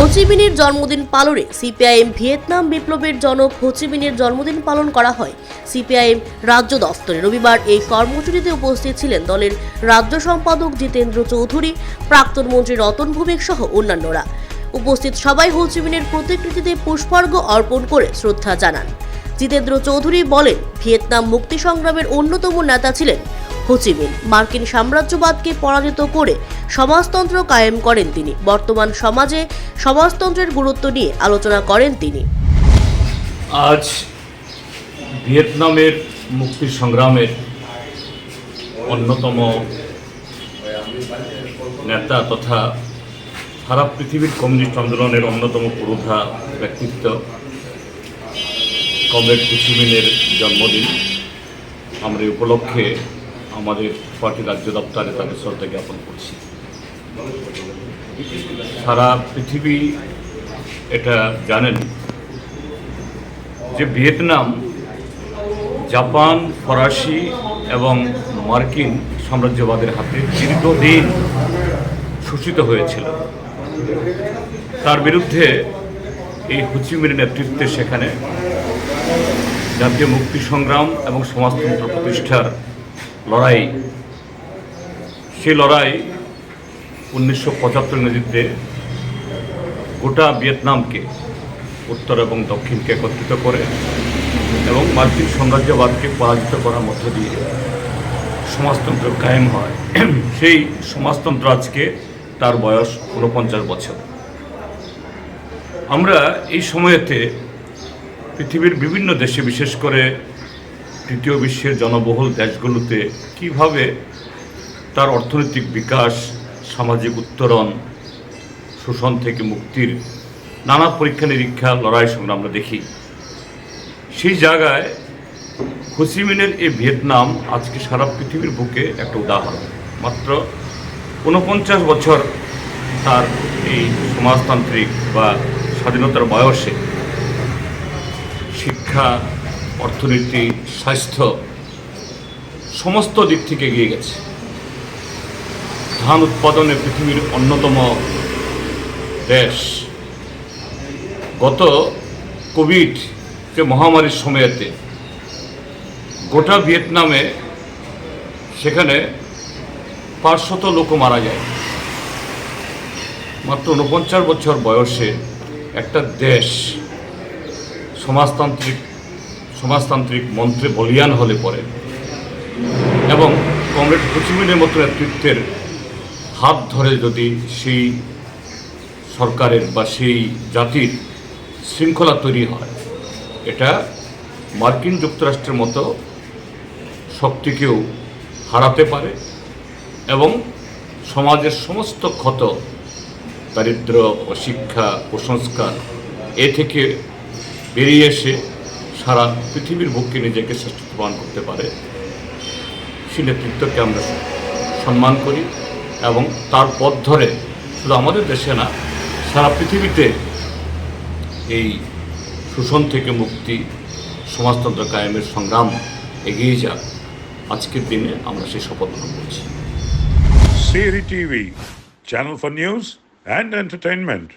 হোচিমিনের জন্মদিন পালনে CPIM Vietnam বিপ্লবের জনক হোচিমিনের জন্মদিন পালন করা হয়। সিপিআইএম রাজ্য দফতরে রবিবার এই কর্মসূচিতে উপস্থিত ছিলেন দলের রাজ্য সম্পাদক জিতেন্দ্র চৌধুরী, প্রাক্তন মন্ত্রী রতন ভৌমিক সহ অন্যান্যরা। উপস্থিত সবাই হোচিমিনের প্রতিকৃতিতে পুষ্পার্ঘ্য অর্পণ করে শ্রদ্ধা জানান। জিতেন্দ্র চৌধুরী বলেন, ভিয়েতনাম মুক্তি সংগ্রামের অন্যতম নেতা ছিলেন হোচিমিন মার্কিন সাম্রাজ্যবাদকে পরাজিত করে সমাজতন্ত্র কায়েম করেন তিনি। বর্তমান সমাজে সমাজতন্ত্রের গুরুত্ব নিয়ে আলোচনা করেন তিনি। আজ ভিয়েতনামের মুক্তি সংগ্রামের অন্যতম নেতা তথা সারা পৃথিবীর কমিউনিস্ট আন্দোলনের অন্যতম পুরোধা ব্যক্তিত্ব কমরেড কুচিমিনের জন্মদিন। আমরা এই উপলক্ষে আমাদের পার্টি রাজ্য দপ্তরে তাকে শ্রদ্ধা জ্ঞাপন করছি। সারা পৃথিবী এটা জানেন যে ভিয়েতনাম, জাপান, ফরাসি এবং মার্কিন সাম্রাজ্যবাদের হাতে দীর্ঘদিন শোষিত হয়েছিল। তার বিরুদ্ধে এই হুচিমির নেতৃত্বে সেখানে জাতীয় মুক্তি সংগ্রাম এবং সমাজতন্ত্র প্রতিষ্ঠার লড়াই, সেই লড়াই উনিশশো পঁচাত্তর নেতৃত্বে গোটা ভিয়েতনামকে উত্তর এবং দক্ষিণকে একত্রিত করে এবং মার্কিন সাম্রাজ্যবাদকে পরাজিত করার মধ্য দিয়ে সমাজতন্ত্র কায়েম হয়। সেই সমাজতন্ত্র আজকে তার বয়স ঊনপঞ্চাশ বছর। আমরা এই সময়েতে পৃথিবীর বিভিন্ন দেশে বিশেষ করে তৃতীয় বিশ্বের জনবহুল দেশগুলোতে কীভাবে তার অর্থনৈতিক বিকাশ, সামাজিক উত্তরণ, শোষণ থেকে মুক্তির নানা পরীক্ষা নিরীক্ষা, লড়াই সংগ্রাম আমরা দেখি। সেই জায়গায় হুসিমিনের এই ভিয়েতনাম আজকে সারা পৃথিবীর বুকে একটা উদাহরণ। মাত্র ঊনপঞ্চাশ বছর তার এই সমাজতান্ত্রিক বা স্বাধীনতার বয়সে শিক্ষা অর্থনীতি, স্বাস্থ্য, সমস্ত দিক থেকে এগিয়ে গেছে। ধান উৎপাদনে পৃথিবীর অন্যতম দেশ। গত কোভিড যে মহামারীর সময়তে গোটা ভিয়েতনামে সেখানে পাঁচশত লোক মারা যায়। মাত্র ঊনপঞ্চাশ বছর বয়সে একটা দেশ সমাজতান্ত্রিক সমাজতান্ত্রিক মন্ত্রে বলিয়ান হলে পরে। এবং কমরেড হুচিমিনের মতো নেতৃত্বের হাত ধরে যদি সেই সরকারের বা সেই জাতির শৃঙ্খলা তৈরি হয়, এটা মার্কিন যুক্তরাষ্ট্রের মতো শক্তিকেও হারাতে পারে এবং সমাজের সমস্ত ক্ষত দারিদ্র অশিক্ষা, কুসংস্কার এ থেকে বেরিয়ে এসে সারা পৃথিবীর বুককে নিজেকে শ্রেষ্ঠ প্রমাণ করতে পারে। সেই নেতৃত্বকে আমরা সম্মান করি এবং তার পথ ধরে শুধু আমাদের দেশে না সারা পৃথিবীতে এই শোষণ থেকে মুক্তি সমাজতন্ত্র কায়েমের সংগ্রাম এগিয়ে যাক। আজকের দিনে আমরা সেই শপথ গ্রহণ করছি। Siri TV, channel for news and entertainment.